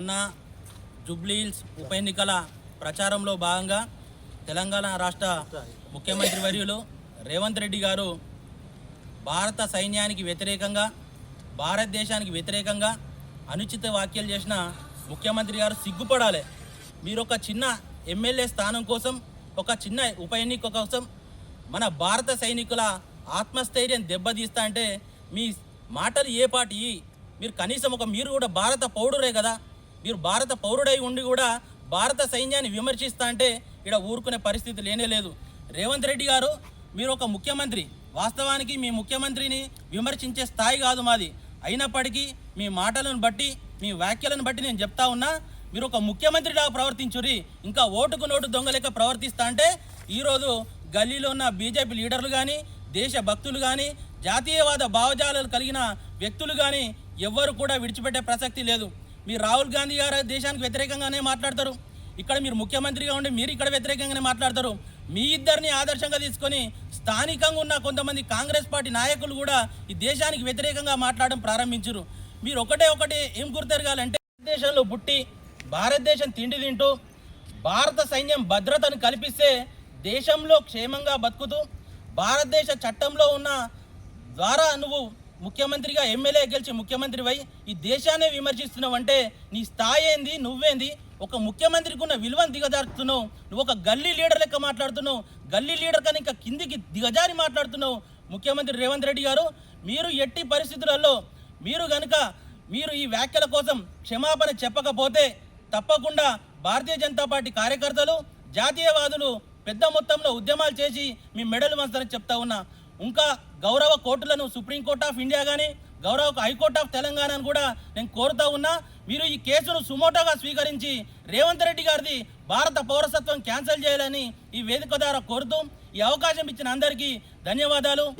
మొన్న జూబ్లీహిల్స్ ఉప ఎన్నికల ప్రచారంలో భాగంగా తెలంగాణ రాష్ట్ర ముఖ్యమంత్రి వర్యులు రేవంత్ రెడ్డి గారు భారత సైన్యానికి వ్యతిరేకంగా భారతదేశానికి వ్యతిరేకంగా అనుచిత వ్యాఖ్యలు చేసిన ముఖ్యమంత్రి గారు సిగ్గుపడాలి. మీరు ఒక చిన్న ఎమ్మెల్యే స్థానం కోసం ఒక చిన్న ఉప ఎన్నిక కోసం మన భారత సైనికుల ఆత్మస్థైర్యం దెబ్బతీస్తా అంటే మీ మాటలు ఏ పాటి? మీరు కనీసం ఒక మీరు కూడా భారత పౌడరే కదా? మీరు భారత పౌరుడై ఉండి కూడా భారత సైన్యాన్ని విమర్శిస్తా అంటే ఇక్కడ ఊరుకునే పరిస్థితి లేనే లేదు. రేవంత్ రెడ్డి గారు మీరు ఒక ముఖ్యమంత్రి. వాస్తవానికి మీ ముఖ్యమంత్రిని విమర్శించే స్థాయి కాదు మాది. అయినప్పటికీ మీ మాటలను బట్టి మీ వ్యాఖ్యలను బట్టి నేను చెప్తా ఉన్నా మీరు ఒక ముఖ్యమంత్రిలాగా ప్రవర్తించుర్రి. ఇంకా ఓటుకు నోటు దొంగలేక ప్రవర్తిస్తా అంటే ఈరోజు గల్లీలో ఉన్న బీజేపీ లీడర్లు కానీ దేశ భక్తులు కానీ జాతీయవాద భావజాలాలు కలిగిన వ్యక్తులు కానీ ఎవ్వరు కూడా విడిచిపెట్టే ప్రసక్తి లేదు. మీరు రాహుల్ గాంధీ గారు దేశానికి వ్యతిరేకంగానే మాట్లాడతారు. ఇక్కడ మీరు ముఖ్యమంత్రిగా ఉండి మీరు ఇక్కడ వ్యతిరేకంగానే మాట్లాడతారు. మీ ఇద్దరిని ఆదర్శంగా తీసుకొని స్థానికంగా ఉన్న కొంతమంది కాంగ్రెస్ పార్టీ నాయకులు కూడా ఈ దేశానికి వ్యతిరేకంగా మాట్లాడడం ప్రారంభించారు. మీరు ఒకటే ఒకటి ఏం గుర్తెరగాలంటే భారతదేశంలో పుట్టి భారతదేశం తిండి తింటూ భారత సైన్యం భద్రతను కల్పిస్తే దేశంలో క్షేమంగా బతుకుతూ భారతదేశ చట్టంలో ఉన్న ద్వారా నువ్వు ముఖ్యమంత్రిగా ఎమ్మెల్యే గెలిచి ముఖ్యమంత్రివై ఈ దేశాన్ని విమర్శిస్తున్నావంటే నీ స్థాయి ఏంది నువ్వేంది? ఒక ముఖ్యమంత్రికి ఉన్న విలువను దిగజారుతున్నావు నువ్వు ఒక గల్లీ లీడర్ లెక్క మాట్లాడుతున్నావు. గల్లీ లీడర్ కానీ ఇంకా కిందికి దిగజారి మాట్లాడుతున్నావు ముఖ్యమంత్రి రేవంత్ రెడ్డి గారు. మీరు ఎట్టి పరిస్థితులలో మీరు కనుక మీరు ఈ వ్యాఖ్యల కోసం క్షమాపణ చెప్పకపోతే తప్పకుండా భారతీయ జనతా పార్టీ కార్యకర్తలు జాతీయవాదులు పెద్ద మొత్తంలో ఉద్యమాలు చేసి మీ మెడలు వంచని చెప్తా ఉన్నా. ఇంకా గౌరవ కోర్టులను సుప్రీంకోర్ట్ ఆఫ్ ఇండియా కానీ గౌరవ హైకోర్ట్ ఆఫ్ తెలంగాణను కూడా నేను కోరుతా ఉన్నా. మీరు ఈ కేసును సుమోటోగా స్వీకరించి రేవంత్ రెడ్డి గారిది భారత పౌరసత్వం క్యాన్సిల్ చేయాలని ఈ వేదిక ద్వారా కోరుతూ ఈ అవకాశం ఇచ్చిన అందరికీ ధన్యవాదాలు.